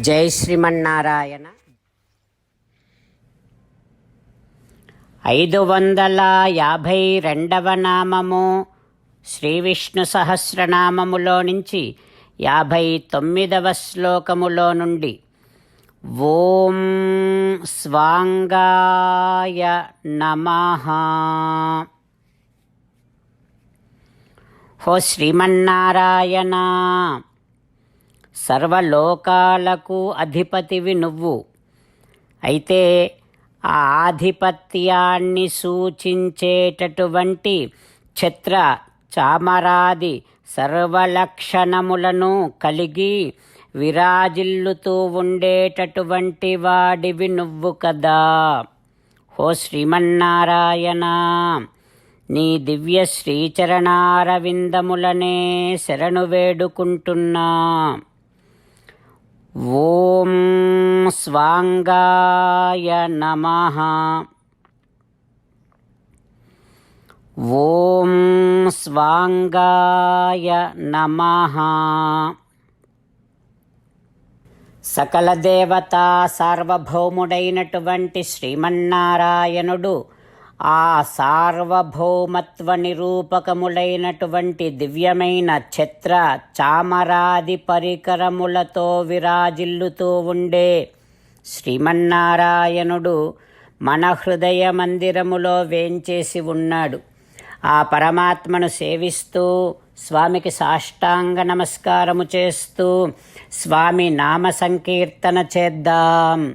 జై శ్రీమన్నారాయణ. ఐదు వందల యాభై రెండవ నామము శ్రీ విష్ణు సహస్రనామములో నుంచి యాభై తొమ్మిదవ శ్లోకములో నుండి ఓం స్వాంగాయ నమ. హో శ్రీమన్నారాయణ. సర్వలోకాలకు అధిపతివి నువ్వు. అయితే ఆ ఆధిపత్యాన్ని సూచించేటటువంటి ఛత్ర చామరాది సర్వలక్షణములను కలిగి విరాజిల్లుతూ ఉండేటటువంటి వాడివి నువ్వు కదా. హో శ్రీమన్నారాయణ నీ దివ్య శ్రీచరణారవిందములనే శరణు వేడుకుంటున్నా. ఓం స్వాంగాయ నమ. ఓం స్వాంగాయ నమ. సకల దేవత సార్వభౌముడైనటువంటి శ్రీమన్నారాయణుడు ఆ సార్వభౌమత్వ నిరూపకములైనటువంటి దివ్యమైన ఛత్ర చామరాది పరికరములతో విరాజిల్లుతూ ఉండే శ్రీమన్నారాయణుడు మన హృదయ మందిరములో వేంచేసి ఉన్నాడు. ఆ పరమాత్మను సేవిస్తూ స్వామికి సాష్టాంగ నమస్కారము చేస్తూ స్వామి నామ సంకీర్తన చేద్దాం.